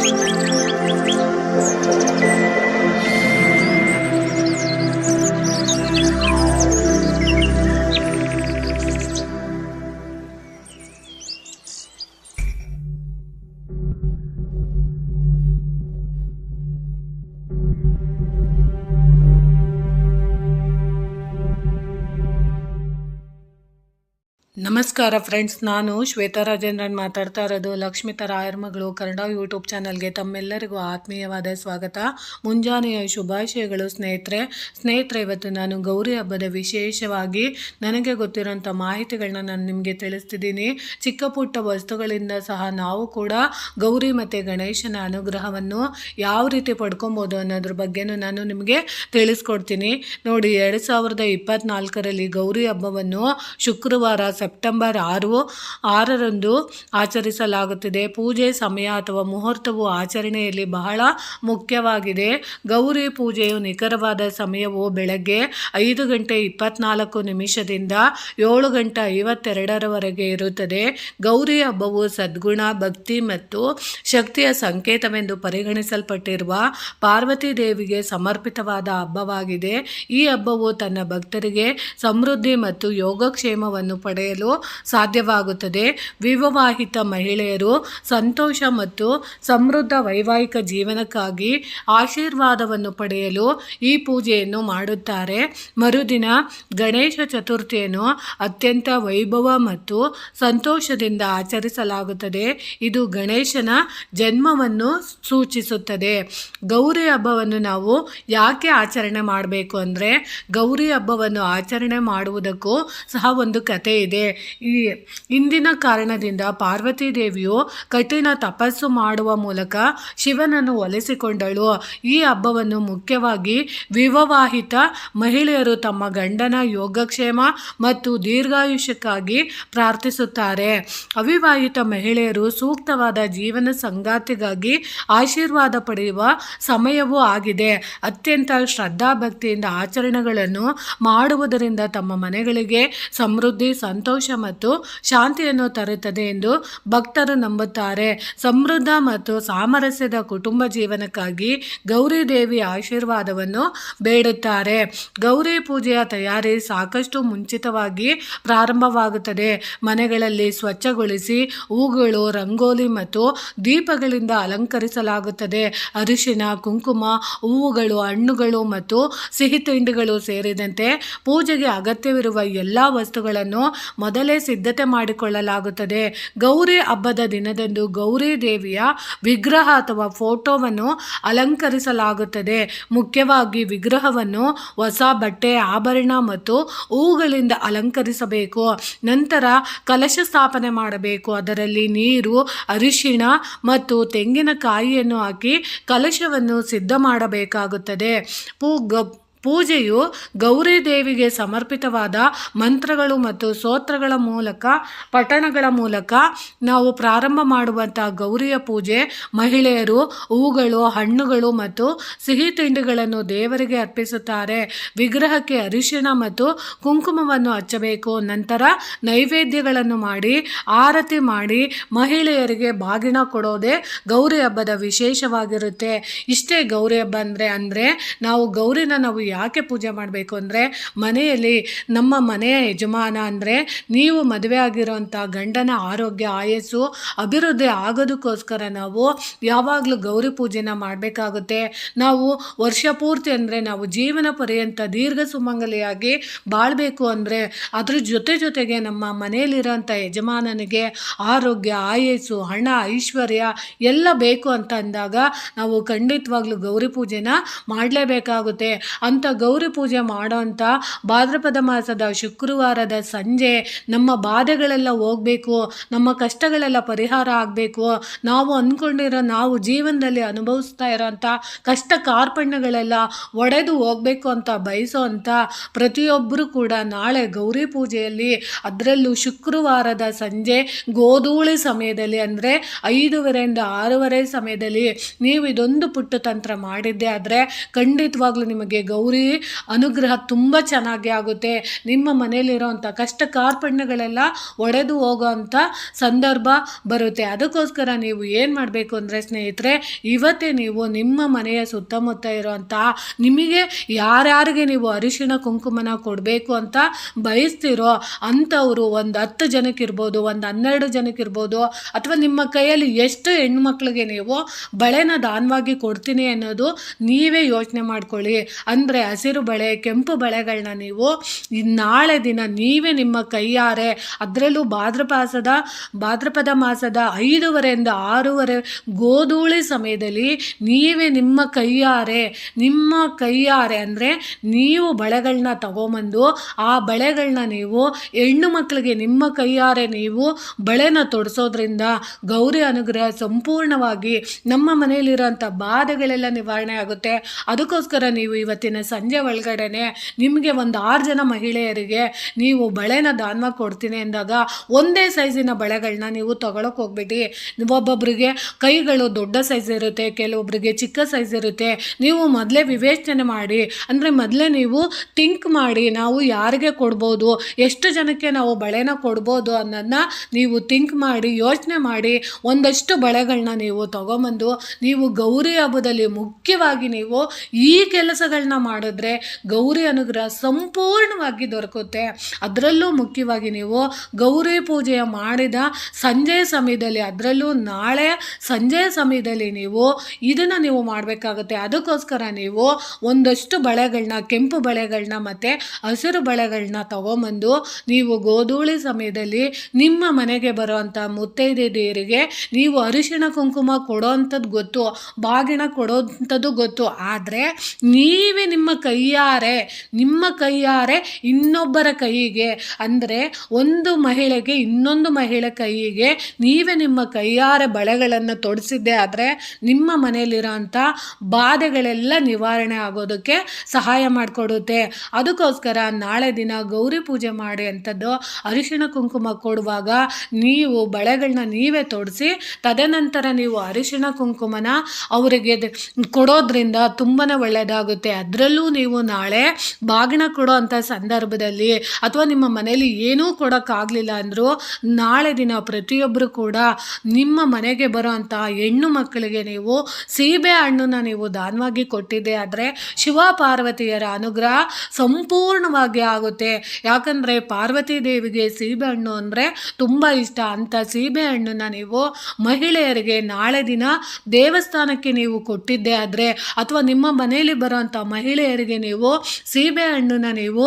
Música ನಮಸ್ಕಾರ ಫ್ರೆಂಡ್ಸ್, ನಾನು ಶ್ವೇತಾ ರಾಜೇಂದ್ರನ್ ಮಾತಾಡ್ತಾ ಇರೋದು. ಲಕ್ಷ್ಮಿತ ರಾಯರ್ ಮಗಳು ಕನ್ನಡ ಯೂಟ್ಯೂಬ್ ಚಾನಲ್ಗೆ ತಮ್ಮೆಲ್ಲರಿಗೂ ಆತ್ಮೀಯವಾದ ಸ್ವಾಗತ. ಮುಂಜಾನೆಯ ಶುಭಾಶಯಗಳು ಸ್ನೇಹಿತರೆ. ಸ್ನೇಹಿತರೆ, ಇವತ್ತು ನಾನು ಗೌರಿ ಹಬ್ಬದ ವಿಶೇಷವಾಗಿ ನನಗೆ ಗೊತ್ತಿರೋಂಥ ಮಾಹಿತಿಗಳನ್ನ ನಾನು ನಿಮಗೆ ತಿಳಿಸ್ತಿದ್ದೀನಿ. ಚಿಕ್ಕ ಪುಟ್ಟ ವಸ್ತುಗಳಿಂದ ಸಹ ನಾವು ಕೂಡ ಗೌರಿ ಮತ್ತು ಗಣೇಶನ ಅನುಗ್ರಹವನ್ನು ಯಾವ ರೀತಿ ಪಡ್ಕೊಬೋದು ಅನ್ನೋದ್ರ ಬಗ್ಗೆನೂ ನಾನು ನಿಮಗೆ ತಿಳಿಸ್ಕೊಡ್ತೀನಿ. ನೋಡಿ, ಎರಡು ಸಾವಿರದ ಇಪ್ಪತ್ನಾಲ್ಕರಲ್ಲಿ ಗೌರಿ ಹಬ್ಬವನ್ನು ಶುಕ್ರವಾರ, ಸೆಪ್ಟೆಂಬರ್ ಆರು ಆರರಂದು ಆಚರಿಸಲಾಗುತ್ತಿದೆ. ಪೂಜೆ ಸಮಯ ಅಥವಾ ಮುಹೂರ್ತವು ಆಚರಣೆಯಲ್ಲಿ ಬಹಳ ಮುಖ್ಯವಾಗಿದೆ. ಗೌರಿ ಪೂಜೆಯು ನಿಖರವಾದ ಸಮಯವು ಬೆಳಗ್ಗೆ ಐದು ಗಂಟೆ ಇಪ್ಪತ್ನಾಲ್ಕು ನಿಮಿಷದಿಂದ ಏಳು ಗಂಟೆ ಐವತ್ತೆರಡರವರೆಗೆ ಇರುತ್ತದೆ. ಗೌರಿ ಹಬ್ಬವು ಸದ್ಗುಣ, ಭಕ್ತಿ ಮತ್ತು ಶಕ್ತಿಯ ಸಂಕೇತವೆಂದು ಪರಿಗಣಿಸಲ್ಪಟ್ಟಿರುವ ಪಾರ್ವತಿ ದೇವಿಗೆ ಸಮರ್ಪಿತವಾದ ಹಬ್ಬವಾಗಿದೆ. ಈ ಹಬ್ಬವು ತನ್ನ ಭಕ್ತರಿಗೆ ಸಮೃದ್ಧಿ ಮತ್ತು ಯೋಗಕ್ಷೇಮವನ್ನು ಪಡೆಯಲು ಸಾಧ್ಯವಾಗುತ್ತದೆ. ವಿವಾಹಿತ ಮಹಿಳೆಯರು ಸಂತೋಷ ಮತ್ತು ಸಮೃದ್ಧ ವೈವಾಹಿಕ ಜೀವನಕ್ಕಾಗಿ ಆಶೀರ್ವಾದವನ್ನು ಪಡೆಯಲು ಈ ಪೂಜೆಯನ್ನು ಮಾಡುತ್ತಾರೆ. ಮರುದಿನ ಗಣೇಶ ಚತುರ್ಥಿಯನ್ನು ಅತ್ಯಂತ ವೈಭವ ಮತ್ತು ಸಂತೋಷದಿಂದ ಆಚರಿಸಲಾಗುತ್ತದೆ. ಇದು ಗಣೇಶನ ಜನ್ಮವನ್ನು ಸೂಚಿಸುತ್ತದೆ. ಗೌರಿ ಹಬ್ಬವನ್ನು ನಾವು ಯಾಕೆ ಆಚರಣೆ ಮಾಡಬೇಕು ಅಂದರೆ ಗೌರಿ ಹಬ್ಬವನ್ನು ಆಚರಣೆ ಮಾಡುವುದಕ್ಕೂ ಸಹ ಒಂದು ಕತೆ ಇದೆ. ಇಂದಿನ ಕಾರಣದಿಂದ ಪಾರ್ವತಿ ದೇವಿಯು ಕಠಿಣ ತಪಸ್ಸು ಮಾಡುವ ಮೂಲಕ ಶಿವನನ್ನು ಒಲಿಸಿಕೊಂಡಳು. ಈ ಹಬ್ಬವನ್ನು ಮುಖ್ಯವಾಗಿ ವಿವಾಹಿತ ಮಹಿಳೆಯರು ತಮ್ಮ ಗಂಡನ ಯೋಗಕ್ಷೇಮ ಮತ್ತು ದೀರ್ಘಾಯುಷ್ಯಕ್ಕಾಗಿ ಪ್ರಾರ್ಥಿಸುತ್ತಾರೆ. ಅವಿವಾಹಿತ ಮಹಿಳೆಯರು ಸೂಕ್ತವಾದ ಜೀವನ ಸಂಗಾತಿಗಾಗಿ ಆಶೀರ್ವಾದ ಪಡೆಯುವ ಸಮಯವೂ ಆಗಿದೆ. ಅತ್ಯಂತ ಶ್ರದ್ಧಾಭಕ್ತಿಯಿಂದ ಆಚರಣೆಗಳನ್ನು ಮಾಡುವುದರಿಂದ ತಮ್ಮ ಮನೆಗಳಿಗೆ ಸಮೃದ್ಧಿ, ಸಂತೋಷ ಮತ್ತು ಶಾಂತಿಯನ್ನು ತರುತ್ತದೆ ಎಂದು ಭಕ್ತರು ನಂಬುತ್ತಾರೆ. ಸಮೃದ್ಧ ಮತ್ತು ಸಾಮರಸ್ಯದ ಕುಟುಂಬ ಜೀವನಕ್ಕಾಗಿ ಗೌರಿ ದೇವಿ ಆಶೀರ್ವಾದವನ್ನು ಬೇಡುತ್ತಾರೆ. ಗೌರಿ ಪೂಜೆಯ ತಯಾರಿ ಸಾಕಷ್ಟು ಮುಂಚಿತವಾಗಿ ಪ್ರಾರಂಭವಾಗುತ್ತದೆ. ಮನೆಗಳಲ್ಲಿ ಸ್ವಚ್ಛಗೊಳಿಸಿ ಹೂಗಳು, ರಂಗೋಲಿ ಮತ್ತು ದೀಪಗಳಿಂದ ಅಲಂಕರಿಸಲಾಗುತ್ತದೆ. ಅರಿಶಿನ, ಕುಂಕುಮ, ಹೂವುಗಳು, ಹಣ್ಣುಗಳು ಮತ್ತು ಸಿಹಿ ತಿಂಡಿಗಳು ಸೇರಿದಂತೆ ಪೂಜೆಗೆ ಅಗತ್ಯವಿರುವ ಎಲ್ಲ ವಸ್ತುಗಳನ್ನು ಮೊದಲೇ ಸಿದ್ಧತೆ ಮಾಡಿಕೊಳ್ಳಲಾಗುತ್ತದೆ. ಗೌರಿ ಹಬ್ಬದ ದಿನದಂದು ಗೌರಿ ದೇವಿಯ ವಿಗ್ರಹ ಅಥವಾ ಫೋಟೋವನ್ನು ಅಲಂಕರಿಸಲಾಗುತ್ತದೆ. ಮುಖ್ಯವಾಗಿ ವಿಗ್ರಹವನ್ನು ಹೊಸ ಬಟ್ಟೆ, ಆಭರಣ ಮತ್ತು ಹೂಗಳಿಂದ ಅಲಂಕರಿಸಬೇಕು. ನಂತರ ಕಲಶ ಸ್ಥಾಪನೆ ಮಾಡಬೇಕು. ಅದರಲ್ಲಿ ನೀರು, ಅರಿಶಿಣ ಮತ್ತು ತೆಂಗಿನಕಾಯಿಯನ್ನು ಹಾಕಿ ಕಲಶವನ್ನು ಸಿದ್ಧ ಮಾಡಬೇಕಾಗುತ್ತದೆ. ಪೂ ಪೂಜೆಯು ಗೌರಿ ದೇವಿಗೆ ಸಮರ್ಪಿತವಾದ ಮಂತ್ರಗಳು ಮತ್ತು ಸ್ತೋತ್ರಗಳ ಮೂಲಕ, ಪಠಣಗಳ ಮೂಲಕ ನಾವು ಪ್ರಾರಂಭ ಮಾಡುವಂಥ ಗೌರಿಯ ಪೂಜೆ. ಮಹಿಳೆಯರು ಹೂಗಳು, ಹಣ್ಣುಗಳು ಮತ್ತು ಸಿಹಿ ತಿಂಡಿಗಳನ್ನು ದೇವರಿಗೆ ಅರ್ಪಿಸುತ್ತಾರೆ. ವಿಗ್ರಹಕ್ಕೆ ಅರಿಶಿಣ ಮತ್ತು ಕುಂಕುಮವನ್ನು ಹಚ್ಚಬೇಕು. ನಂತರ ನೈವೇದ್ಯಗಳನ್ನು ಮಾಡಿ, ಆರತಿ ಮಾಡಿ ಮಹಿಳೆಯರಿಗೆ ಬಾಗಿನ ಕೊಡೋದೇ ಗೌರಿ ಹಬ್ಬದ ವಿಶೇಷವಾಗಿರುತ್ತೆ. ಇಷ್ಟೇ ಗೌರಿ ಹಬ್ಬ ಅಂದರೆ ಅಂದರೆ ನಾವು ಗೌರಿನ ನಾವು ಯಾಕೆ ಪೂಜೆ ಮಾಡಬೇಕು ಅಂದರೆ ಮನೆಯಲ್ಲಿ ನಮ್ಮ ಮನೆಯ ಯಜಮಾನ ಅಂದರೆ ನೀವು ಮದುವೆ ಆಗಿರೋಂಥ ಗಂಡನ ಆರೋಗ್ಯ, ಆಯಸ್ಸು, ಅಭಿವೃದ್ಧಿ ಆಗೋದಕ್ಕೋಸ್ಕರ ನಾವು ಯಾವಾಗಲೂ ಗೌರಿ ಪೂಜೆನ ಮಾಡಬೇಕಾಗುತ್ತೆ. ನಾವು ವರ್ಷ ಪೂರ್ತಿ ಅಂದರೆ ನಾವು ಜೀವನ ಪರ್ಯಂತ ದೀರ್ಘ ಸುಮಂಗಲಿಯಾಗಿ ಬಾಳಬೇಕು ಅಂದರೆ ಅದ್ರ ಜೊತೆ ಜೊತೆಗೆ ನಮ್ಮ ಮನೆಯಲ್ಲಿರೋಂಥ ಯಜಮಾನನಿಗೆ ಆರೋಗ್ಯ, ಆಯಸ್ಸು, ಹಣ, ಐಶ್ವರ್ಯ ಎಲ್ಲ ಬೇಕು ಅಂತ ಅಂದಾಗ ನಾವು ಖಂಡಿತವಾಗ್ಲೂ ಗೌರಿ ಪೂಜೆನ ಮಾಡಲೇಬೇಕಾಗುತ್ತೆ. ಅಂಥ ಗೌರಿ ಪೂಜೆ ಮಾಡೋಂಥ ಭಾದ್ರಪದ ಮಾಸದ ಶುಕ್ರವಾರದ ಸಂಜೆ ನಮ್ಮ ಬಾಧೆಗಳೆಲ್ಲ ಹೋಗಬೇಕು, ನಮ್ಮ ಕಷ್ಟಗಳೆಲ್ಲ ಪರಿಹಾರ ಆಗಬೇಕು, ನಾವು ಅಂದ್ಕೊಂಡಿರೋ ನಾವು ಜೀವನದಲ್ಲಿ ಅನುಭವಿಸ್ತಾ ಇರೋಂಥ ಕಷ್ಟ ಕಾರ್ಪಣ್ಯಗಳೆಲ್ಲ ಒಡೆದು ಹೋಗಬೇಕು ಅಂತ ಬಯಸೋ ಅಂಥ ಪ್ರತಿಯೊಬ್ಬರು ಕೂಡ ನಾಳೆ ಗೌರಿ ಪೂಜೆಯಲ್ಲಿ ಅದರಲ್ಲೂ ಶುಕ್ರವಾರದ ಸಂಜೆ ಗೋಧೂಳಿ ಸಮಯದಲ್ಲಿ ಅಂದರೆ ಐದೂವರೆಯಿಂದ ಆರೂವರೆ ಸಮಯದಲ್ಲಿ ನೀವು ಇದೊಂದು ಪುಟ್ಟ ತಂತ್ರ ಮಾಡಿದ್ದೆ ಆದರೆ ಖಂಡಿತವಾಗ್ಲೂ ನಿಮಗೆ ಗೌರಿ ಗೌರಿ ಅನುಗ್ರಹ ತುಂಬ ಚೆನ್ನಾಗಿ ಆಗುತ್ತೆ. ನಿಮ್ಮ ಮನೆಯಲ್ಲಿರೋವಂಥ ಕಷ್ಟ ಕಾರ್ಪಣ್ಯಗಳೆಲ್ಲ ಒಡೆದು ಹೋಗೋವಂಥ ಸಂದರ್ಭ ಬರುತ್ತೆ. ಅದಕ್ಕೋಸ್ಕರ ನೀವು ಏನು ಮಾಡಬೇಕು ಅಂದರೆ ಸ್ನೇಹಿತರೆ, ಇವತ್ತೇ ನೀವು ನಿಮ್ಮ ಮನೆಯ ಸುತ್ತಮುತ್ತ ಇರೋವಂಥ ನಿಮಗೆ ಯಾರ್ಯಾರಿಗೆ ನೀವು ಅರಿಶಿಣ ಕುಂಕುಮನ ಕೊಡಬೇಕು ಅಂತ ಬಯಸ್ತಿರೋ ಅಂಥವರು ಒಂದು ಹತ್ತು ಜನಕ್ಕಿರ್ಬೋದು, ಒಂದು ಹನ್ನೆರಡು ಜನಕ್ಕಿರ್ಬೋದು, ಅಥವಾ ನಿಮ್ಮ ಕೈಯಲ್ಲಿ ಎಷ್ಟು ಹೆಣ್ಮಕ್ಳಿಗೆ ನೀವು ಬಳೆನ ದಾನವಾಗಿ ಕೊಡ್ತೀನಿ ಅನ್ನೋದು ನೀವೇ ಯೋಚನೆ ಮಾಡ್ಕೊಳ್ಳಿ. ಅಂದರೆ ಹಸಿರು ಬಳೆ, ಕೆಂಪು ಬಳೆಗಳನ್ನ ನೀವು ನಾಳೆ ದಿನ ನೀವೇ ನಿಮ್ಮ ಕೈಯಾರೆ. ಅದರಲ್ಲೂ ಭಾದ್ರಪಾಸದ ಭಾದ್ರಪದ ಮಾಸದ ಐದೂವರೆಯಿಂದ ಆರೂವರೆ ಗೋಧೂಳಿ ಸಮಯದಲ್ಲಿ ನೀವೇ ನಿಮ್ಮ ಕೈಯಾರೆ. ನಿಮ್ಮ ಕೈಯಾರೆ ಅಂದರೆ ನೀವು ಬಳೆಗಳನ್ನ ತಗೊಂಬಂದು ಆ ಬಳೆಗಳನ್ನ ನೀವು ಹೆಣ್ಣು ಮಕ್ಕಳಿಗೆ ನಿಮ್ಮ ಕೈಯಾರೆ ನೀವು ಬಳೆನ ತೊಡಿಸೋದ್ರಿಂದ ಗೌರಿ ಅನುಗ್ರಹ ಸಂಪೂರ್ಣವಾಗಿ ನಮ್ಮ ಮನೆಯಲ್ಲಿರೋಂಥ ಬಾಧೆಗಳೆಲ್ಲ ನಿವಾರಣೆ ಆಗುತ್ತೆ. ಅದಕ್ಕೋಸ್ಕರ ನೀವು ಇವತ್ತಿನ ಸಂಜೆ ಒಳಗಡೆನೆ ನಿಮಗೆ ಒಂದು ಆರು ಜನ ಮಹಿಳೆಯರಿಗೆ ನೀವು ಬಳೆನ ದಾನವಾಗಿ ಕೊಡ್ತೀನಿ ಅಂದಾಗ ಒಂದೇ ಸೈಜಿನ ಬಳೆಗಳನ್ನ ನೀವು ತಗೊಳಕ್ಕೆ ಹೋಗ್ಬೇಡಿ. ಒಬ್ಬೊಬ್ಬರಿಗೆ ಕೈಗಳು ದೊಡ್ಡ ಸೈಜ್ ಇರುತ್ತೆ ಕೆಲವೊಬ್ಬರಿಗೆ ಚಿಕ್ಕ ಸೈಜ್ ಇರುತ್ತೆ. ನೀವು ಮೊದಲೇ ವಿವೇಚನೆ ಮಾಡಿ, ಅಂದರೆ ಮೊದಲೇ ನೀವು ಥಿಂಕ್ ಮಾಡಿ ನಾವು ಯಾರಿಗೆ ಕೊಡ್ಬೋದು, ಎಷ್ಟು ಜನಕ್ಕೆ ನಾವು ಬಳೆನ ಕೊಡ್ಬೋದು ಅನ್ನೋದನ್ನ ನೀವು ಥಿಂಕ್ ಮಾಡಿ, ಯೋಚನೆ ಮಾಡಿ ಒಂದಷ್ಟು ಬಳೆಗಳನ್ನ ನೀವು ತಗೊಂಬಂದು, ನೀವು ಗೌರಿ ಹಬ್ಬದಲ್ಲಿ ಮುಖ್ಯವಾಗಿ ನೀವು ಈ ಕೆಲಸಗಳನ್ನ ಮಾಡಿದ್ರೆ ಗೌರಿ ಅನುಗ್ರಹ ಸಂಪೂರ್ಣವಾಗಿ ದೊರಕುತ್ತೆ. ಅದರಲ್ಲೂ ಮುಖ್ಯವಾಗಿ ನೀವು ಗೌರಿ ಪೂಜೆಯ ಮಾಡಿದ ಸಂಜೆ ಸಮಯದಲ್ಲಿ, ಅದರಲ್ಲೂ ನಾಳೆ ಸಂಜೆ ಸಮಯದಲ್ಲಿ ನೀವು ಇದನ್ನು ನೀವು ಮಾಡಬೇಕಾಗುತ್ತೆ. ಅದಕ್ಕೋಸ್ಕರ ನೀವು ಒಂದಷ್ಟು ಬಳೆಗಳನ್ನ ಕೆಂಪು ಬಳೆಗಳನ್ನ ಮತ್ತು ಹಸಿರು ಬಳೆಗಳನ್ನ ತಗೊಂಬಂದು ನೀವು ಗೋಧೂಳಿ ಸಮಯದಲ್ಲಿ ನಿಮ್ಮ ಮನೆಗೆ ಬರುವಂಥ ಮುತ್ತೈದೆಯರಿಗೆ ನೀವು ಅರಿಶಿಣ ಕುಂಕುಮ ಕೊಡೋವಂಥದ್ದು ಗೊತ್ತು, ಬಾಗಿಣ ಕೊಡೋವಂಥದ್ದು ಗೊತ್ತು. ಆದರೆ ನೀವೇ ನಿಮ್ಮ ಕೈಯಾರೆ, ನಿಮ್ಮ ಕೈಯಾರೆ ಇನ್ನೊಬ್ಬರ ಕೈಗೆ. ಅಂದರೆ ಒಂದು ಮಹಿಳೆಗೆ ಇನ್ನೊಂದು ಮಹಿಳೆ ಕೈಗೆ ನೀವೇ ನಿಮ್ಮ ಕೈಯಾರೆ ಬಳೆಗಳನ್ನು ತೊಡಿಸಿದ್ದೆ ಆದರೆ ನಿಮ್ಮ ಮನೆಯಲ್ಲಿರೋಂಥ ಬಾಧೆಗಳೆಲ್ಲ ನಿವಾರಣೆ ಆಗೋದಕ್ಕೆ ಸಹಾಯ ಮಾಡಿಕೊಡುತ್ತೆ. ಅದಕ್ಕೋಸ್ಕರ ನಾಳೆ ದಿನ ಗೌರಿ ಪೂಜೆ ಮಾಡಿ ಅಂಥದ್ದು ಅರಿಶಿಣ ಕುಂಕುಮ ಕೊಡುವಾಗ ನೀವು ಬಳೆಗಳನ್ನ ನೀವೇ ತೊಡಿಸಿ, ತದನಂತರ ನೀವು ಅರಿಶಿಣ ಕುಂಕುಮನ ಅವರಿಗೆ ಕೊಡೋದ್ರಿಂದ ತುಂಬಾ ಒಳ್ಳೆಯದಾಗುತ್ತೆ ಅದರಲ್ಲೂ ನೀವು ನಾಳೆ ಬಾಗಿನ ಕೊಡೋ ಅಂಥ ಸಂದರ್ಭದಲ್ಲಿ ಅಥವಾ ನಿಮ್ಮ ಮನೆಯಲ್ಲಿ ಏನೂ ಕೊಡೋಕ್ಕಾಗಲಿಲ್ಲ ಅಂದರೂ ನಾಳೆ ದಿನ ಪ್ರತಿಯೊಬ್ಬರು ಕೂಡ ನಿಮ್ಮ ಮನೆಗೆ ಬರೋ ಅಂಥ ಹೆಣ್ಣು ಮಕ್ಕಳಿಗೆ ನೀವು ಸೀಬೆ ಹಣ್ಣನ್ನು ನೀವು ದಾನವಾಗಿ ಕೊಟ್ಟಿದ್ದೆ ಆದರೆ ಶಿವ ಪಾರ್ವತಿಯರ ಅನುಗ್ರಹ ಸಂಪೂರ್ಣವಾಗಿ ಆಗುತ್ತೆ. ಯಾಕಂದರೆ ಪಾರ್ವತಿ ದೇವಿಗೆ ಸೀಬೆ ಹಣ್ಣು ಅಂದರೆ ತುಂಬ ಇಷ್ಟ. ಅಂಥ ಸೀಬೆ ಹಣ್ಣನ್ನು ನೀವು ಮಹಿಳೆಯರಿಗೆ ನಾಳೆ ದಿನ ದೇವಸ್ಥಾನಕ್ಕೆ ನೀವು ಕೊಟ್ಟಿದ್ದೆ ಆದರೆ ಅಥವಾ ನಿಮ್ಮ ಮನೆಯಲ್ಲಿ ಬರೋಂಥ ಮಹಿಳೆಯರಿಗೆ ನೀವು, ಸೀಬೆ ಹಣ್ಣನ್ನು ನೀವು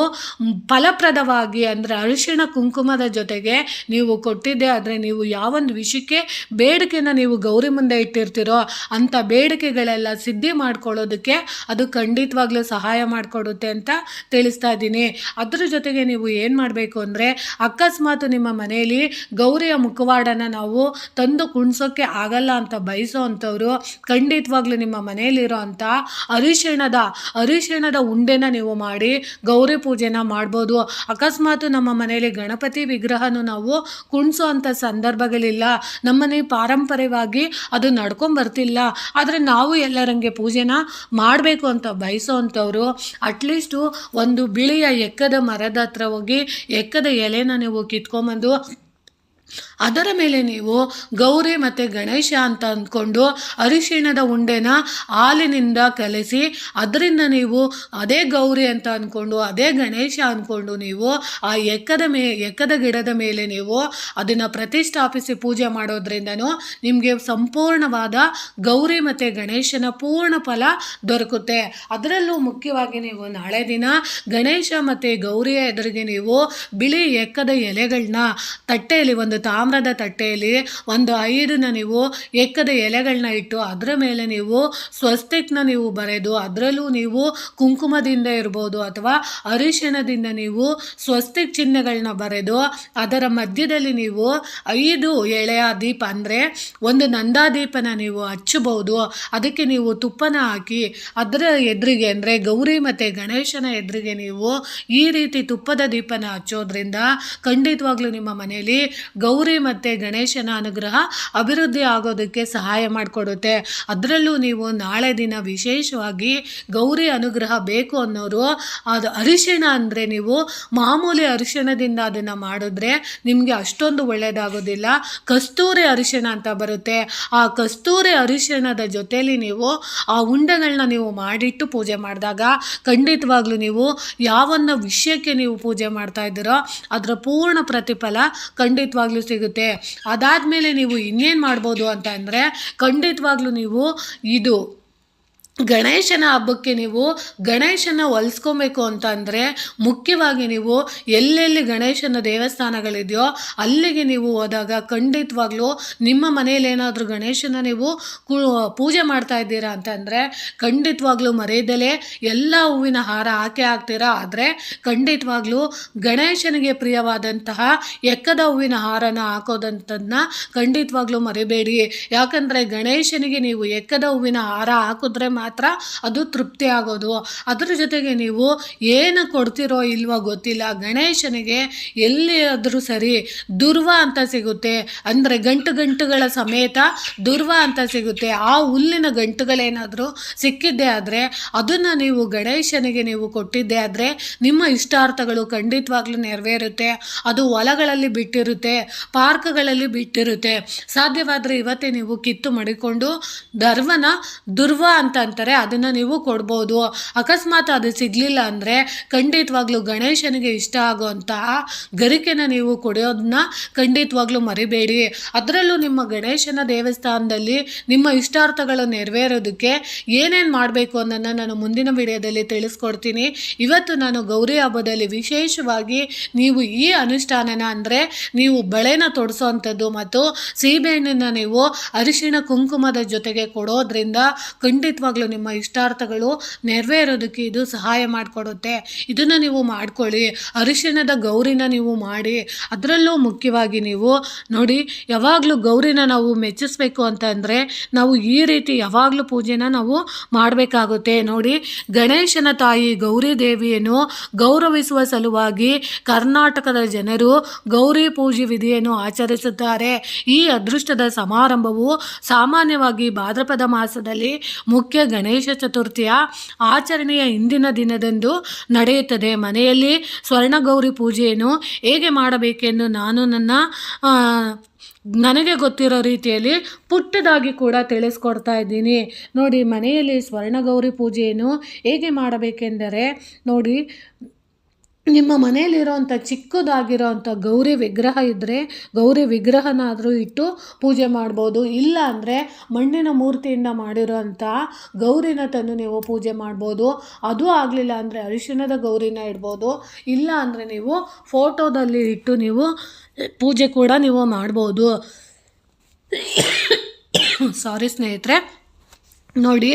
ಫಲಪ್ರದವಾಗಿ ಅಂದರೆ ಅರಿಶಿಣ ಕುಂಕುಮದ ಜೊತೆಗೆ ನೀವು ಕೊಟ್ಟಿದ್ದೆ, ಆದರೆ ನೀವು ಯಾವೊಂದು ವಿಷಯಕ್ಕೆ ಬೇಡಿಕೆನ ನೀವು ಗೌರಿ ಮುಂದೆ ಇಟ್ಟಿರ್ತೀರೋ ಅಂಥ ಬೇಡಿಕೆಗಳೆಲ್ಲ ಸಿದ್ಧಿ ಮಾಡ್ಕೊಳ್ಳೋದಕ್ಕೆ ಅದು ಖಂಡಿತವಾಗ್ಲೂ ಸಹಾಯ ಮಾಡಿಕೊಡುತ್ತೆ ಅಂತ ತಿಳಿಸ್ತಾ ಇದ್ದೀನಿ. ಅದ್ರ ಜೊತೆಗೆ ನೀವು ಏನು ಮಾಡಬೇಕು ಅಂದರೆ ಅಕಸ್ಮಾತ್ ನಿಮ್ಮ ಮನೆಯಲ್ಲಿ ಗೌರಿಯ ಮುಖವಾಡನ ನಾವು ತಂದು ಕುಣ್ಸೋಕ್ಕೆ ಆಗಲ್ಲ ಅಂತ ಬಯಸೋ ಅಂಥವ್ರು ಖಂಡಿತವಾಗ್ಲೂ ನಿಮ್ಮ ಮನೆಯಲ್ಲಿರೋ ಅಂಥ ಅರಿಶಿಣದ ಅರಿಶಿಣದ ಉಂಡೆನ ನೀವು ಮಾಡಿ ಗೌರಿ ಪೂಜೆನ ಮಾಡ್ಬೋದು. ಅಕಸ್ಮಾತ್ ನಮ್ಮ ಮನೆಯಲ್ಲಿ ಗಣಪತಿ ವಿಗ್ರಹನು ನಾವು ಕುಣಿಸೋ ಅಂಥ ಸಂದರ್ಭಗಳಿಲ್ಲ. ನಮ್ಮನೆ ಪಾರಂಪರ್ಯವಾಗಿ ಅದು ನಡ್ಕೊಂಡ್ ಬರ್ತಿಲ್ಲ. ಆದರೆ ನಾವು ಎಲ್ಲರಂಗೆ ಪೂಜೆನ ಮಾಡಬೇಕು ಅಂತ ಬಯಸೋ ಅಂಥವ್ರು ಅಟ್ಲೀಸ್ಟು ಒಂದು ಬಿಳಿಯ ಎಕ್ಕದ ಮರದ ಹತ್ರ ಹೋಗಿ ಎಕ್ಕದ ಎಲೆನ ನೀವು ಕಿತ್ಕೊಂಬಂದು ಅದರ ಮೇಲೆ ನೀವು ಗೌರಿ ಮತ್ತು ಗಣೇಶ ಅಂತ ಅಂದ್ಕೊಂಡು ಅರಿಶಿಣದ ಉಂಡೆನ ಹಾಲಿನಿಂದ ಕಲಸಿ, ಅದರಿಂದ ನೀವು ಅದೇ ಗೌರಿ ಅಂತ ಅಂದ್ಕೊಂಡು ಅದೇ ಗಣೇಶ ಅಂದ್ಕೊಂಡು ನೀವು ಆ ಎಕ್ಕದ ಮೇ, ಎಕ್ಕದ ಗಿಡದ ಮೇಲೆ ನೀವು ಅದನ್ನು ಪ್ರತಿಷ್ಠಾಪಿಸಿ ಪೂಜೆ ಮಾಡೋದ್ರಿಂದನೂ ನಿಮಗೆ ಸಂಪೂರ್ಣವಾದ ಗೌರಿ ಮತ್ತು ಗಣೇಶನ ಪೂರ್ಣ ಫಲ ದೊರಕುತ್ತೆ. ಅದರಲ್ಲೂ ಮುಖ್ಯವಾಗಿ ನೀವು ನಾಳೆ ದಿನ ಗಣೇಶ ಮತ್ತು ಗೌರಿಯ ಎದುರಿಗೆ ನೀವು ಬಿಳಿ ಎಕ್ಕದ ಎಲೆಗಳನ್ನ ತಟ್ಟೆಯಲ್ಲಿ ಒಂದು ತಾಮ್ರದ ತಟ್ಟೆಯಲ್ಲಿ ಒಂದು ಐದನ್ನ ನೀವು ಎಕ್ಕದ ಎಲೆಗಳನ್ನ ಇಟ್ಟು ಅದರ ಮೇಲೆ ನೀವು ಸ್ವಸ್ತಿಕ್ನ ನೀವು ಬರೆದು ಅದರಲ್ಲೂ ನೀವು ಕುಂಕುಮದಿಂದ ಇರ್ಬೋದು ಅಥವಾ ಅರಿಶಿಣದಿಂದ ನೀವು ಸ್ವಸ್ತಿಕ್ ಚಿಹ್ನೆಗಳನ್ನ ಬರೆದು ಅದರ ಮಧ್ಯದಲ್ಲಿ ನೀವು ಐದು ಎಳೆಯ ದೀಪ ಅಂದರೆ ಒಂದು ನಂದಾದೀಪನ ನೀವು ಹಚ್ಚಬಹುದು. ಅದಕ್ಕೆ ನೀವು ತುಪ್ಪನ ಹಾಕಿ ಅದರ ಎದುರಿಗೆ ಅಂದರೆ ಗೌರಿ ಮತ್ತು ಗಣೇಶನ ಎದುರಿಗೆ ನೀವು ಈ ರೀತಿ ತುಪ್ಪದ ದೀಪನ ಹಚ್ಚೋದ್ರಿಂದ ಖಂಡಿತವಾಗ್ಲೂ ನಿಮ್ಮ ಮನೆಯಲ್ಲಿ ಗೌರಿ ಮತ್ತು ಗಣೇಶನ ಅನುಗ್ರಹ ಅಭಿವೃದ್ಧಿ ಆಗೋದಕ್ಕೆ ಸಹಾಯ ಮಾಡಿಕೊಡುತ್ತೆ. ಅದರಲ್ಲೂ ನೀವು ನಾಳೆ ದಿನ ವಿಶೇಷವಾಗಿ ಗೌರಿ ಅನುಗ್ರಹ ಬೇಕು ಅನ್ನೋರು, ಅದು ಅರಿಶಿಣ ಅಂದರೆ ನೀವು ಮಾಮೂಲಿ ಅರಿಶಿಣದಿಂದ ಅದನ್ನು ಮಾಡಿದ್ರೆ ನಿಮಗೆ ಅಷ್ಟೊಂದು ಒಳ್ಳೆಯದಾಗೋದಿಲ್ಲ ಕಸ್ತೂರಿ ಅರಿಶಿಣ ಅಂತ ಬರುತ್ತೆ. ಆ ಕಸ್ತೂರಿ ಅರಿಶಿಣದ ಜೊತೆಯಲ್ಲಿ ನೀವು ಆ ಉಂಡೆಗಳನ್ನ ನೀವು ಮಾಡಿಟ್ಟು ಪೂಜೆ ಮಾಡಿದಾಗ ಖಂಡಿತವಾಗ್ಲೂ ನೀವು ಯಾವನ್ನ ವಿಷಯಕ್ಕೆ ನೀವು ಪೂಜೆ ಮಾಡ್ತಾ ಇದ್ದೀರೋ ಅದರ ಪೂರ್ಣ ಪ್ರತಿಫಲ ಖಂಡಿತವಾಗ್ಲೂ ಸಿಗುತ್ತೆ. ಅದಾದಮೇಲೆ ನೀವು ಇನ್ನೇನು ಮಾಡ್ಬೋದು ಅಂತ ಅಂದರೆ ಖಂಡಿತವಾಗ್ಲೂ ನೀವು ಇದು ಗಣೇಶನ ಹಬ್ಬಕ್ಕೆ ನೀವು ಗಣೇಶನ ಹೊಲಿಸ್ಕೊಬೇಕು ಅಂತ ಅಂದರೆ ಮುಖ್ಯವಾಗಿ ನೀವು ಎಲ್ಲೆಲ್ಲಿ ಗಣೇಶನ ದೇವಸ್ಥಾನಗಳಿದೆಯೋ ಅಲ್ಲಿಗೆ ನೀವು ಹೋದಾಗ ಖಂಡಿತವಾಗ್ಲೂ ನಿಮ್ಮ ಮನೇಲಿ ಏನಾದರೂ ಗಣೇಶನ ನೀವು ಪೂಜೆ ಮಾಡ್ತಾ ಇದ್ದೀರಾ ಅಂತಂದರೆ ಖಂಡಿತವಾಗ್ಲೂ ಮರೆಯದಲೇ ಎಲ್ಲ ಹೂವಿನ ಹಾರ ಹಾಕಿ ಹಾಕ್ತೀರಾ ಆದರೆ ಖಂಡಿತವಾಗ್ಲೂ ಗಣೇಶನಿಗೆ ಪ್ರಿಯವಾದಂತಹ ಎಕ್ಕದ ಹೂವಿನ ಹಾರನ ಹಾಕೋದಂಥದನ್ನ ಖಂಡಿತವಾಗ್ಲೂ ಮರಿಬೇಡಿ. ಯಾಕಂದರೆ ಗಣೇಶನಿಗೆ ನೀವು ಎಕ್ಕದ ಹೂವಿನ ಹಾರ ಹಾಕಿದ್ರೆ ಮಾತ್ರ ಅದು ತೃಪ್ತಿ ಆಗೋದು. ಅದ್ರ ಜೊತೆಗೆ ನೀವು ಏನು ಕೊಡ್ತಿರೋ ಇಲ್ವೋ ಗೊತ್ತಿಲ್ಲ, ಗಣೇಶನಿಗೆ ಎಲ್ಲಿಯಾದರೂ ಸರಿ ದುರ್ವ ಅಂತ ಸಿಗುತ್ತೆ. ಅಂದರೆ ಗಂಟು ಗಂಟುಗಳ ಸಮೇತ ದುರ್ವ ಅಂತ ಸಿಗುತ್ತೆ. ಆ ಹುಲ್ಲಿನ ಗಂಟುಗಳೇನಾದರೂ ಸಿಕ್ಕಿದ್ದೆ ಆದರೆ ಅದನ್ನು ನೀವು ಗಣೇಶನಿಗೆ ನೀವು ಕೊಟ್ಟಿದ್ದೆ ಆದರೆ ನಿಮ್ಮ ಇಷ್ಟಾರ್ಥಗಳು ಖಂಡಿತವಾಗ್ಲೂ ನೆರವೇರುತ್ತೆ. ಅದು ಹೊಲಗಳಲ್ಲಿ ಬಿಟ್ಟಿರುತ್ತೆ, ಪಾರ್ಕ್ಗಳಲ್ಲಿ ಬಿಟ್ಟಿರುತ್ತೆ. ಸಾಧ್ಯವಾದರೆ ಇವತ್ತೇ ನೀವು ಕಿತ್ತು ಮಡಿಕೊಂಡು ದರ್ವನ ದುರ್ವ ಅಂತ ಅಂತಾರೆ ಅದನ್ನು ನೀವು ಕೊಡ್ಬೋದು. ಅಕಸ್ಮಾತ್ ಅದು ಸಿಗಲಿಲ್ಲ ಅಂದರೆ ಖಂಡಿತವಾಗ್ಲೂ ಗಣೇಶನಿಗೆ ಇಷ್ಟ ಆಗುವಂತಹ ಗರಿಕೆನ ನೀವು ಕೊಡೋದನ್ನ ಖಂಡಿತವಾಗ್ಲೂ ಮರಿಬೇಡಿ. ಅದರಲ್ಲೂ ನಿಮ್ಮ ಗಣೇಶನ ದೇವಸ್ಥಾನದಲ್ಲಿ ನಿಮ್ಮ ಇಷ್ಟಾರ್ಥಗಳು ನೆರವೇರೋದಕ್ಕೆ ಏನೇನು ಮಾಡಬೇಕು ಅನ್ನೋದನ್ನು ನಾನು ಮುಂದಿನ ವಿಡಿಯೋದಲ್ಲಿ ತಿಳಿಸ್ಕೊಡ್ತೀನಿ. ಇವತ್ತು ನಾನು ಗೌರಿ ಹಬ್ಬದಲ್ಲಿ ವಿಶೇಷವಾಗಿ ನೀವು ಈ ಅನುಷ್ಠಾನನ ಅಂದರೆ ನೀವು ಬಳೆನ ತೊಡಿಸೋವಂಥದ್ದು ಮತ್ತು ಸೀಬೆಹಣ್ಣನ್ನು ನೀವು ಅರಿಶಿಣ ಕುಂಕುಮದ ಜೊತೆಗೆ ಕೊಡೋದ್ರಿಂದ ಖಂಡಿತವಾಗ್ಲೂ ನಿಮ್ಮ ಇಷ್ಟಾರ್ಥಗಳು ನೆರವೇರೋದಕ್ಕೆ ಇದು ಸಹಾಯ ಮಾಡಿಕೊಡುತ್ತೆ. ಇದನ್ನು ನೀವು ಮಾಡ್ಕೊಳ್ಳಿ. ಅರಿಶಿಣದ ಗೌರಿನ ನೀವು ಮಾಡಿ. ಅದರಲ್ಲೂ ಮುಖ್ಯವಾಗಿ ನೀವು ನೋಡಿ, ಯಾವಾಗಲೂ ಗೌರಿನ ನಾವು ಮೆಚ್ಚಿಸ್ಬೇಕು ಅಂತಂದರೆ ನಾವು ಈ ರೀತಿ ಯಾವಾಗಲೂ ಪೂಜೆನ ನಾವು ಮಾಡಬೇಕಾಗುತ್ತೆ. ನೋಡಿ, ಗಣೇಶನ ತಾಯಿ ಗೌರಿ ದೇವಿಯನ್ನು ಗೌರವಿಸುವ ಸಲುವಾಗಿ ಕರ್ನಾಟಕದ ಜನರು ಗೌರಿ ಪೂಜೆ ವಿಧಿಯನ್ನು ಆಚರಿಸುತ್ತಾರೆ. ಈ ಅದೃಷ್ಟದ ಸಮಾರಂಭವು ಸಾಮಾನ್ಯವಾಗಿ ಭಾದ್ರಪದ ಮಾಸದಲ್ಲಿ ಮುಖ್ಯ ಗಣೇಶ ಚತುರ್ಥಿಯ ಆಚರಣೆಯ ಇಂದಿನ ದಿನದಂದು ನಡೆಯುತ್ತದೆ. ಮನೆಯಲ್ಲಿ ಸ್ವರ್ಣಗೌರಿ ಪೂಜೆಯನ್ನು ಹೇಗೆ ಮಾಡಬೇಕೆಂದು ನಾನು ನನ್ನ ನನಗೆ ಗೊತ್ತಿರೋ ರೀತಿಯಲ್ಲಿ ಪುಟ್ಟದಾಗಿ ಕೂಡ ತಿಳಿಸ್ಕೊಡ್ತಾ ಇದ್ದೀನಿ. ನೋಡಿ, ಮನೆಯಲ್ಲಿ ಸ್ವರ್ಣಗೌರಿ ಪೂಜೆಯನ್ನು ಹೇಗೆ ಮಾಡಬೇಕೆಂದರೆ, ನೋಡಿ ನಿಮ್ಮ ಮನೆಯಲ್ಲಿರೋವಂಥ ಚಿಕ್ಕದಾಗಿರೋವಂಥ ಗೌರಿ ವಿಗ್ರಹ ಇದ್ದರೆ ಗೌರಿ ವಿಗ್ರಹನಾದರೂ ಇಟ್ಟು ಪೂಜೆ ಮಾಡ್ಬೋದು. ಇಲ್ಲ ಅಂದರೆ ಮಣ್ಣಿನ ಮೂರ್ತಿಯಿಂದ ಮಾಡಿರೋಂಥ ಗೌರಿನ ತಂದು ನೀವು ಪೂಜೆ ಮಾಡ್ಬೋದು. ಅದು ಆಗಲಿಲ್ಲ ಅಂದರೆ ಅರಿಶಿಣದ ಗೌರಿನ ಇಡ್ಬೋದು. ಇಲ್ಲ ಅಂದರೆ ನೀವು ಫೋಟೋದಲ್ಲಿ ಇಟ್ಟು ನೀವು ಪೂಜೆ ಕೂಡ ನೀವು ಮಾಡ್ಬೋದು. ಸಾರಿ ಸ್ನೇಹಿತರೆ. ನೋಡಿ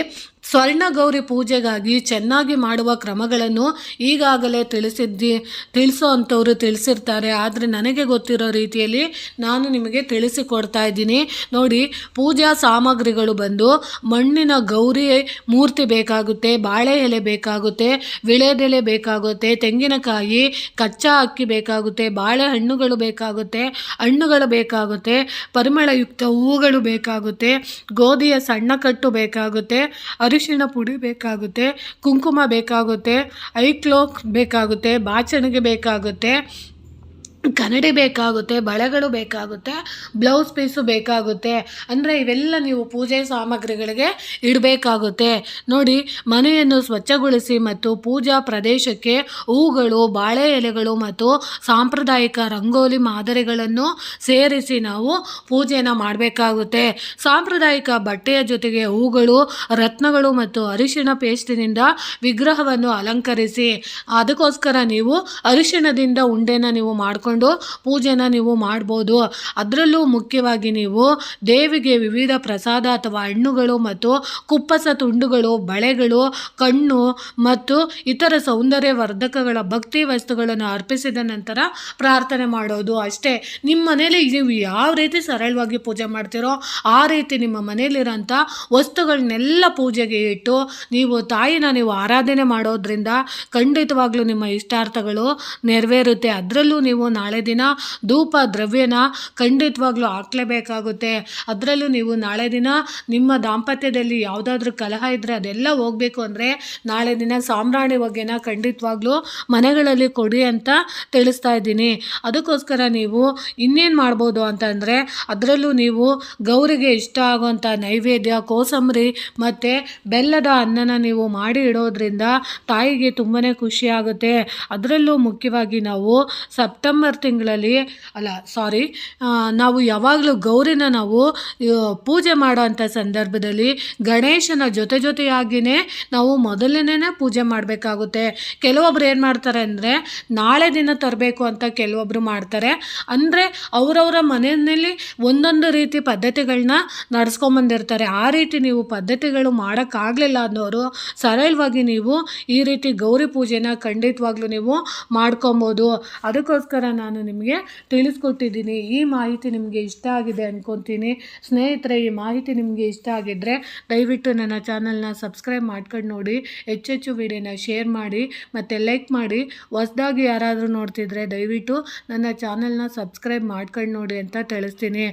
ಸ್ವರ್ಣ ಗೌರಿ ಪೂಜೆಗಾಗಿ ಚೆನ್ನಾಗಿ ಮಾಡುವ ಕ್ರಮಗಳನ್ನು ಈಗಾಗಲೇ ತಿಳಿಸಿದ್ದಿ, ತಿಳಿಸೋ ಅಂಥವ್ರು ತಿಳಿಸಿರ್ತಾರೆ. ಆದರೆ ನನಗೆ ಗೊತ್ತಿರೋ ರೀತಿಯಲ್ಲಿ ನಾನು ನಿಮಗೆ ತಿಳಿಸಿಕೊಡ್ತಾ ಇದ್ದೀನಿ. ನೋಡಿ, ಪೂಜಾ ಸಾಮಗ್ರಿಗಳು ಬಂದು ಮಣ್ಣಿನ ಗೌರಿ ಮೂರ್ತಿ ಬೇಕಾಗುತ್ತೆ, ಬಾಳೆ ಎಲೆ ಬೇಕಾಗುತ್ತೆ, ವಿಳೆದೆಲೆ ಬೇಕಾಗುತ್ತೆ, ತೆಂಗಿನಕಾಯಿ, ಕಚ್ಚಾ ಅಕ್ಕಿ ಬೇಕಾಗುತ್ತೆ ಬಾಳೆಹಣ್ಣುಗಳು ಬೇಕಾಗುತ್ತೆ, ಹಣ್ಣುಗಳು ಬೇಕಾಗುತ್ತೆ, ಪರಿಮಳಯುಕ್ತ ಹೂಗಳು ಬೇಕಾಗುತ್ತೆ, ಗೋಧಿಯ ಸಣ್ಣ ಕಟ್ಟು ಬೇಕಾಗುತ್ತೆ ಅರಿಶಿಣ ಪುಡಿ ಬೇಕಾಗುತ್ತೆ ಕುಂಕುಮ ಬೇಕಾಗುತ್ತೆ ಐಕ್ಲೋಕ್ ಬೇಕಾಗುತ್ತೆ ಬಾಚಣಿಗೆ ಬೇಕಾಗುತ್ತೆ. ಕನ್ನಡಿ ಬೇಕಾಗುತ್ತೆ, ಬಳೆಗಳು ಬೇಕಾಗುತ್ತೆ, ಬ್ಲೌಸ್ ಪೀಸು ಬೇಕಾಗುತ್ತೆ. ಅಂದರೆ ಇವೆಲ್ಲ ನೀವು ಪೂಜೆ ಸಾಮಗ್ರಿಗಳಿಗೆ ಇಡಬೇಕಾಗುತ್ತೆ. ನೋಡಿ, ಮನೆಯನ್ನು ಸ್ವಚ್ಛಗೊಳಿಸಿ ಮತ್ತು ಪೂಜಾ ಪ್ರದೇಶಕ್ಕೆ ಹೂಗಳು, ಬಾಳೆ ಎಲೆಗಳು ಮತ್ತು ಸಾಂಪ್ರದಾಯಿಕ ರಂಗೋಲಿ ಮಾದರಿಗಳನ್ನು ಸೇರಿಸಿ ನಾವು ಪೂಜೆಯನ್ನು ಮಾಡಬೇಕಾಗುತ್ತೆ. ಸಾಂಪ್ರದಾಯಿಕ ಬಟ್ಟೆಯ ಜೊತೆಗೆ ಹೂಗಳು, ರತ್ನಗಳು ಮತ್ತು ಅರಿಶಿಣ ಪೇಸ್ಟಿನಿಂದ ವಿಗ್ರಹವನ್ನು ಅಲಂಕರಿಸಿ, ಅದಕ್ಕೋಸ್ಕರ ನೀವು ಅರಿಶಿಣದಿಂದ ಉಂಡೆನ ನೀವು ಮಾಡಿಕೊಂಡು ಪೂಜೆನ ನೀವು ಮಾಡ್ಬೋದು. ಅದರಲ್ಲೂ ಮುಖ್ಯವಾಗಿ ನೀವು ದೇವಿಗೆ ವಿವಿಧ ಪ್ರಸಾದ ಅಥವಾ ಹಣ್ಣುಗಳು ಮತ್ತು ಕುಪ್ಪಸ ತುಂಡುಗಳು, ಬಳೆಗಳು, ಕಣ್ಣು ಮತ್ತು ಇತರ ಸೌಂದರ್ಯ ವರ್ಧಕಗಳ ಭಕ್ತಿ ವಸ್ತುಗಳನ್ನು ಅರ್ಪಿಸಿದ ನಂತರ ಪ್ರಾರ್ಥನೆ ಮಾಡೋದು ಅಷ್ಟೇ. ನಿಮ್ಮ ಮನೇಲಿ ನೀವು ಯಾವ ರೀತಿ ಸರಳವಾಗಿ ಪೂಜೆ ಮಾಡ್ತೀರೋ ಆ ರೀತಿ ನಿಮ್ಮ ಮನೆಯಲ್ಲಿರೋಂಥ ವಸ್ತುಗಳನ್ನೆಲ್ಲ ಪೂಜೆಗೆ ಇಟ್ಟು ನೀವು ತಾಯಿನ ನೀವು ಆರಾಧನೆ ಮಾಡೋದ್ರಿಂದ ಖಂಡಿತವಾಗ್ಲೂ ನಿಮ್ಮ ಇಷ್ಟಾರ್ಥಗಳು ನೆರವೇರುತ್ತೆ. ಅದರಲ್ಲೂ ನೀವು ನಾಳೆ ದಿನ ಧೂಪ ದ್ರವ್ಯನ ಖಂಡಿತವಾಗ್ಲೂ ಹಾಕ್ಲೇಬೇಕಾಗುತ್ತೆ. ಅದರಲ್ಲೂ ನೀವು ನಾಳೆ ದಿನ ನಿಮ್ಮ ದಾಂಪತ್ಯದಲ್ಲಿ ಯಾವುದಾದ್ರೂ ಕಲಹ ಇದ್ದರೆ ಅದೆಲ್ಲ ಹೋಗಬೇಕು ಅಂದರೆ ನಾಳೆ ದಿನ ಸಾಂಬ್ರಾಣಿ ಹೊಗೆನ ಖಂಡಿತವಾಗ್ಲೂ ಮನೆಗಳಲ್ಲಿ ಕೊಡಿ ಅಂತ ತಿಳಿಸ್ತಾ ಇದ್ದೀನಿ. ಅದಕ್ಕೋಸ್ಕರ ನೀವು ಇನ್ನೇನು ಮಾಡ್ಬೋದು ಅಂತಂದರೆ ಅದರಲ್ಲೂ ನೀವು ಗೌರಿಗೆ ಇಷ್ಟ ಆಗುವಂಥ ನೈವೇದ್ಯ, ಕೋಸಂಬರಿ ಮತ್ತು ಬೆಲ್ಲದ ಅನ್ನನ ನೀವು ಮಾಡಿ ಇಡೋದ್ರಿಂದ ತಾಯಿಗೆ ತುಂಬಾ ಖುಷಿ ಆಗುತ್ತೆ. ಅದರಲ್ಲೂ ಮುಖ್ಯವಾಗಿ ನಾವು ಸೆಪ್ಟೆಂಬರ್ ತಿಂಗಳಲ್ಲಿ, ಅಲ್ಲ ಸಾರಿ ನಾವು ಯಾವಾಗಲೂ ಗೌರಿನ ನಾವು ಪೂಜೆ ಮಾಡೋವಂಥ ಸಂದರ್ಭದಲ್ಲಿ ಗಣೇಶನ ಜೊತೆ ಜೊತೆಯಾಗಿಯೇ ನಾವು ಮೊದಲನೇ ಪೂಜೆ ಮಾಡಬೇಕಾಗುತ್ತೆ. ಕೆಲವೊಬ್ರು ಏನು ಮಾಡ್ತಾರೆ ಅಂದರೆ, ನಾಳೆ ದಿನ ತರಬೇಕು ಅಂತ ಕೆಲವೊಬ್ರು ಮಾಡ್ತಾರೆ. ಅಂದರೆ, ಅವರವರ ಮನೆಯಲ್ಲಿ ಒಂದೊಂದು ರೀತಿ ಪದ್ಧತಿಗಳನ್ನ ನಡೆಸ್ಕೊಂಬಂದಿರ್ತಾರೆ. ಆ ರೀತಿ ನೀವು ಪದ್ಧತಿಗಳು ಮಾಡೋಕ್ಕಾಗಲಿಲ್ಲ ಅನ್ನೋರು, ಸರಳವಾಗಿ ನೀವು ಈ ರೀತಿ ಗೌರಿ ಪೂಜೆನ ಖಂಡಿತವಾಗ್ಲೂ ನೀವು ಮಾಡ್ಕೊಬೋದು. ಅದಕ್ಕೋಸ್ಕರ ನಾನು ನಿಮಗೆ ತಿಳಿಸ್ಕೊಟ್ಟಿದ್ದೀನಿ. ಈ ಮಾಹಿತಿ ನಿಮಗೆ ಇಷ್ಟ ಆಗಿದೆ ಅಂದ್ಕೊತೀನಿ ಸ್ನೇಹಿತರೆ, ಈ ಮಾಹಿತಿ ನಿಮಗೆ ಇಷ್ಟ ಆಗಿದ್ದರೆ ದಯವಿಟ್ಟು ನನ್ನ ಚಾನಲ್ನ ಸಬ್ಸ್ಕ್ರೈಬ್ ಮಾಡ್ಕೊಂಡು ನೋಡಿ. ಹೆಚ್ಚೆಚ್ಚು ವಿಡಿಯೋನ ಶೇರ್ ಮಾಡಿ ಮತ್ತು ಲೈಕ್ ಮಾಡಿ. ಹೊಸ್ದಾಗಿ ಯಾರಾದರೂ ನೋಡ್ತಿದ್ರೆ ದಯವಿಟ್ಟು ನನ್ನ ಚಾನಲ್ನ ಸಬ್ಸ್ಕ್ರೈಬ್ ಮಾಡ್ಕೊಂಡು ನೋಡಿ ಅಂತ ತಿಳಿಸ್ತೀನಿ.